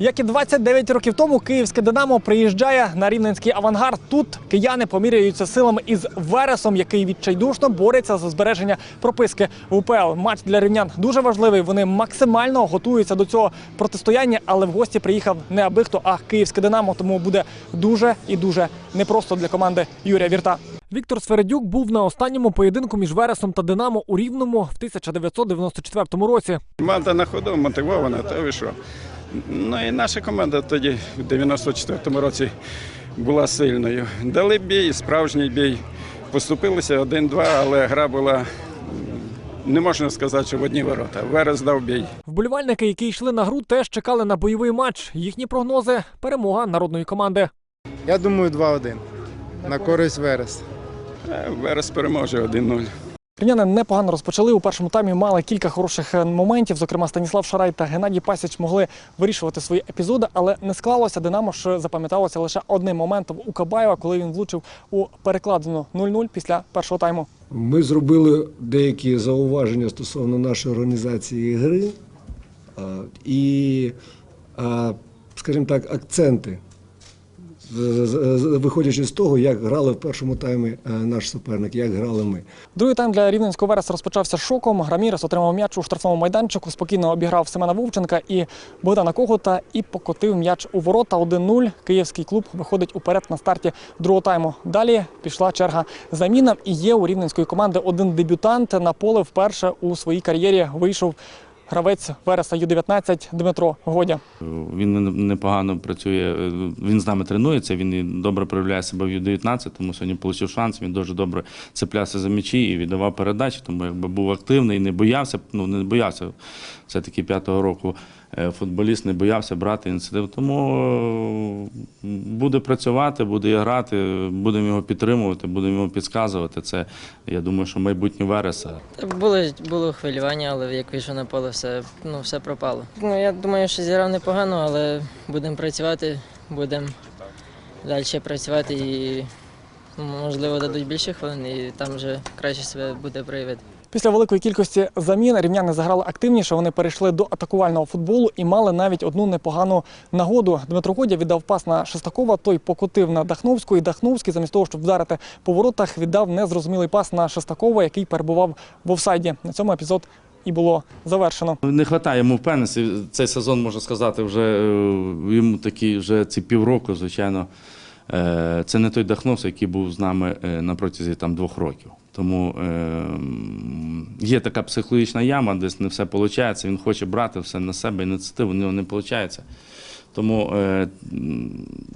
Як і 29 років тому, київське Динамо приїжджає на рівненський авангард. Тут кияни поміряються силами із Вересом, який відчайдушно бореться за збереження прописки в УПЛ. Матч для рівнян дуже важливий. Вони максимально готуються до цього протистояння, але в гості приїхав не аби хто, а київське Динамо. Тому буде дуже і дуже непросто для команди Юрія Вірта. Віктор Свередюк був на останньому поєдинку між Вересом та Динамо у Рівному в 1994 році. Команда на ходу мотивована, то ви що. Ну і наша команда тоді, в 94-му році, була сильною. Дали бій, справжній бій. Поступилися один-два, але гра була, не можна сказати, що в одні ворота. Верес дав бій. Вболівальники, які йшли на гру, теж чекали на бойовий матч. Їхні прогнози перемога народної команди. Я думаю, 2-1. На користь Верес. Е, Верес переможе 1-0. Рівняни непогано розпочали у першому таймі. Мали кілька хороших е, моментів. Зокрема, Станіслав Шарай та Геннадій Пасіч могли вирішувати свої епізоди, але не склалося. Динамо ж запам'яталося лише одним моментом у Кабаєва, коли він влучив у перекладину 0-0 після першого тайму. Ми зробили деякі зауваження стосовно нашої організації гри і, скажімо так, акценти, виходячи з того, як грали в першому таймі е, наш суперник, як грали ми. Другий тайм для рівненського Вереса розпочався шоком. Грамірес отримав м'яч у штрафному майданчику, спокійно обіграв Семена Вовченка і Богдана Когута і покотив м'яч у ворота 1-0. Київський клуб виходить уперед на старті другого тайму. Далі пішла черга замінам і є у рівненської команди один дебютант на поле вперше у своїй кар'єрі вийшов гравець Вереса Ю-19 Дмитро Годя. Він непогано працює, е, він з нами тренується, він добре проявляє себе в Ю-19, тому сьогодні отримав шанс. Він дуже добре цеплявся за м'ячі і віддавав передачі, тому якби був активний, не боявся, ну не боявся все-таки п'ятого року. Е, Футболіст не боявся брати ініціативу. Тому е, буде працювати, буде грати, будемо його підтримувати, будемо його підказувати. Це я думаю, що майбутнє Вереса. Було, було хвилювання, але як вийшов на поле, все, ну, все пропало. Ну, я думаю, що зіграв непогано, але будемо працювати, будемо далі працювати і ну, можливо дадуть більше хвилин, і там вже краще себе буде проявити. Після великої кількості замін рівняни заграли активніше. Вони перейшли до атакувального футболу і мали навіть одну непогану нагоду. Дмитро Годя віддав пас на Шестакова. Той покотив на Дахновську, і Дахновський, замість того, щоб вдарити по воротах, віддав незрозумілий пас на Шестакова, який перебував в офсайді. На цьому епізод і було завершено. Не вистачає йому впевненості. Цей сезон, можна сказати, вже е, йому такі вже ці півроку, звичайно. е, Це не той Дахновський, який був з нами е, на протязі там двох років. Тому є така психологічна яма, десь не все виходить. Він хоче брати все на себе, ініціативу, у нього не виходить. Тому е,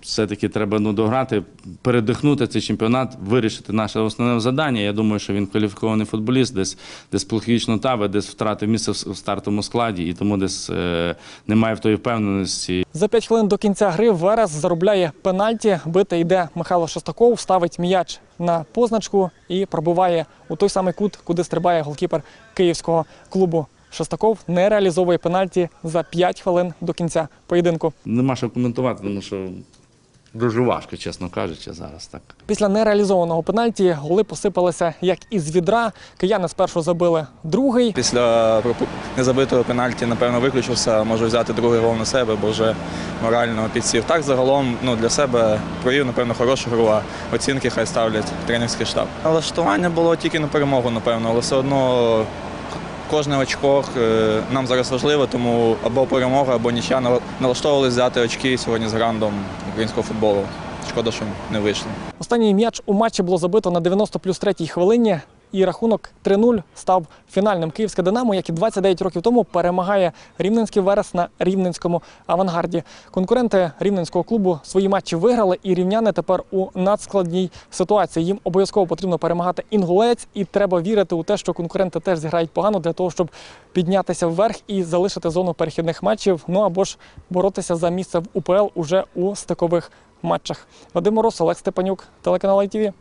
все-таки треба ну, дограти, передихнути цей чемпіонат, вирішити наше основне завдання. Я думаю, що він кваліфікований футболіст, десь, десь психологічно таве, десь втратив місце в, стартовому складі, і тому десь е, немає в тої впевненості. За 5 хвилин до кінця гри Верес заробляє пенальті. Бити йде Михайло Шестаков, ставить м'яч на позначку і пробиває у той самий кут, куди стрибає голкіпер київського клубу. Шестаков не реалізовує пенальті за 5 хвилин до кінця поєдинку. Нема що коментувати, тому що дуже важко, чесно кажучи, зараз так. Після нереалізованого пенальті голи посипалися як із відра. Кияни спершу забили другий. Після незабитого пенальті, напевно, виключився. Можу взяти другий гол на себе, бо вже морально підсів. Так, загалом ну, для себе провів, напевно, хорошу гру, а оцінки хай ставлять тренерський штаб. Налаштування було тільки на перемогу, напевно, але все одно кожне очко е, нам зараз важливо, тому або перемога, або нічия. Нала- Налаштовувалися взяти очки сьогодні з грандом українського футболу. Шкода, що не вийшло. Останній м'яч у матчі було забито на 90 плюс 3 хвилині. І рахунок 3-0 став фінальним. Київське Динамо, як і 29 років тому, перемагає рівненський верес на рівненському авангарді. Конкуренти рівненського клубу свої матчі виграли, і рівняни тепер у надскладній ситуації. Їм обов'язково потрібно перемагати інгулець, і треба вірити у те, що конкуренти теж зіграють погано для того, щоб піднятися вверх і залишити зону перехідних матчів. Ну або ж боротися за місце в УПЛ уже у стикових матчах. Вадим Мороз, Олег Степанюк, телеканал ITV.